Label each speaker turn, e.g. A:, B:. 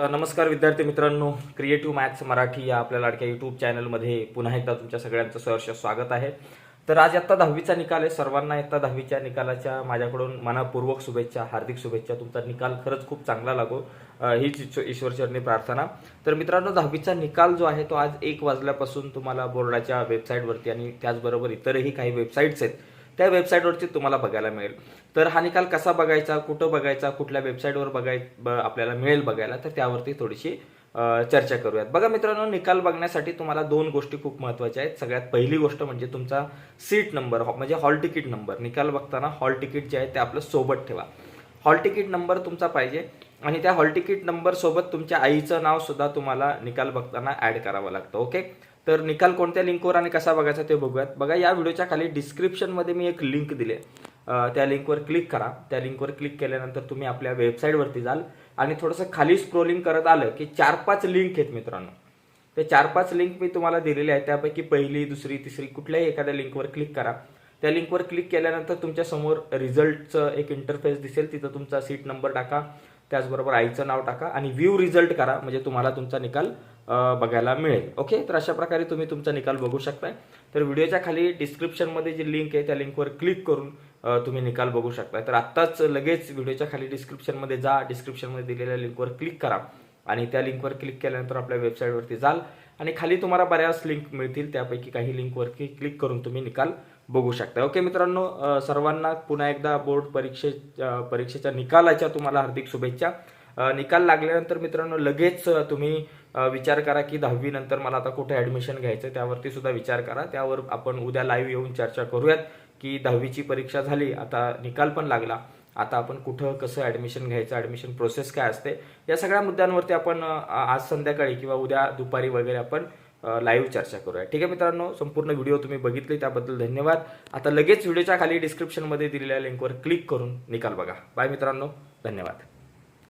A: नमस्कार विद्यार्थी मित्रांनो क्रिएटिव्ह मॅथ्स मराठी या आपल्या लाडक्या युट्यूब चॅनलमध्ये पुन्हा एकदा तुमच्या सगळ्यांचं सहर्ष स्वागत आहे. तर आज आत्ता दहावीचा निकाल आहे. सर्वांना आत्ता दहावीच्या निकालाच्या माझ्याकडून मनापूर्वक शुभेच्छा हार्दिक शुभेच्छा. तुमचा निकाल खरंच खूप चांगला लागो. हीच ईश्वरचरणी प्रार्थना. तर मित्रांनो दहावीचा निकाल जो आहे तो आज एक वाजल्यापासून तुम्हाला बोर्डाच्या वेबसाईटवरती आणि त्याचबरोबर इतरही काही वेबसाईट्स आहेत त्या वेबसाईटवरती तुम्हाला बघायला मिळेल. तर हा निकाल कसा बघायचा कुठं बघायचा कुठल्या वेबसाईटवर बघाय ब- आपल्याला मिळेल बघायला तर त्यावरती थोडीशी चर्चा करूयात. बघा मित्रांनो निकाल बघण्यासाठी तुम्हाला दोन गोष्टी खूप महत्त्वाच्या आहेत. सगळ्यात पहिली गोष्ट म्हणजे तुमचा सीट नंबर हो, म्हणजे हॉल तिकीट नंबर निकाल बघताना हॉल तिकीट जे आहे ते आपलं सोबत ठेवा. हॉल तिकीट नंबर तुमचा पाहिजे आणि त्या हॉल तिकीट नंबर सोबत तुमच्या आईचं नाव सुद्धा तुम्हाला निकाल बघताना ऍड करावं लागतं ओके तर निकाल कोणत्या लिंकवर आणि कसा बघायचा ते बघूयात. बघा या व्हिडिओच्या खाली डिस्क्रिप्शनमध्ये मी एक लिंक दिले आहे. त्या लिंकवर क्लिक करा. त्या लिंकवर क्लिक केल्यानंतर तुम्ही आपल्या वेबसाईटवरती जाल आणि थोडंसं खाली स्क्रोलिंग करत आलं की चार पाच लिंक आहेत मित्रांनो. ते चार पाच लिंक मी तुम्हाला दिलेले आहेत. त्यापैकी पहिली दुसरी तिसरी कुठल्याही एखाद्या लिंकवर क्लिक करा. त्या लिंकवर क्लिक केल्यानंतर तुमच्यासमोर रिझल्टचं एक इंटरफेस दिसेल. तिथं तुमचा सीट नंबर टाका. त्याचबरोबर आईचं नाव टाका आणि व्ह्यू रिझल्ट करा म्हणजे तुम्हाला तुमचा निकाल बघायला मिळेल. ओके? तर अशा प्रकारे तुम्ही तुमचा निकाल बघू शकताय. तर व्हिडिओच्या खाली डिस्क्रिप्शनमध्ये जी लिंक आहे त्या लिंकवर क्लिक करून तुम्ही निकाल बघू शकताय. तर आत्ताच लगेच व्हिडिओच्या खाली डिस्क्रिप्शनमध्ये जा डिस्क्रिप्शनमध्ये दिलेल्या लिंकवर क्लिक करा. आणि त्या लिंकवर क्लिक केल्यानंतर आपल्या वेबसाईटवरती जाल. आणि खाली तुम्हाला बऱ्याच लिंक मिळतील त्यापैकी काही लिंकवरती क्लिक करून तुम्ही निकाल बघू शकता. ओके मित्रांनो सर्वांना पुन्हा एकदा बोर्ड परीक्षे परीक्षेच्या निकालाच्या तुम्हाला हार्दिक शुभेच्छा. निकाल लागल्यानंतर मित्रांनो लगेच तुम्ही विचार करा की दहावीनंतर मला आता कुठे ऍडमिशन घ्यायचं त्यावरती सुद्धा विचार करा. त्यावर आपण उद्या लाईव्ह येऊन चर्चा करूयात की दहावीची परीक्षा झाली आता निकाल पण लागला. आता आपण कुठं कसं ऍडमिशन घ्यायचं ऍडमिशन प्रोसेस काय असते या सगळ्या मुद्द्यांवरती आपण आज संध्याकाळी किंवा उद्या दुपारी वगैरे आपण लाईव्ह चर्चा करूया. ठीक आहे मित्रांनो? संपूर्ण व्हिडिओ तुम्ही बघितले त्याबद्दल धन्यवाद. आता लगेच व्हिडिओच्या खाली डिस्क्रिप्शनमध्ये दिलेल्या लिंकवर क्लिक करून निकाल बघा. बाय मित्रांनो. धन्यवाद.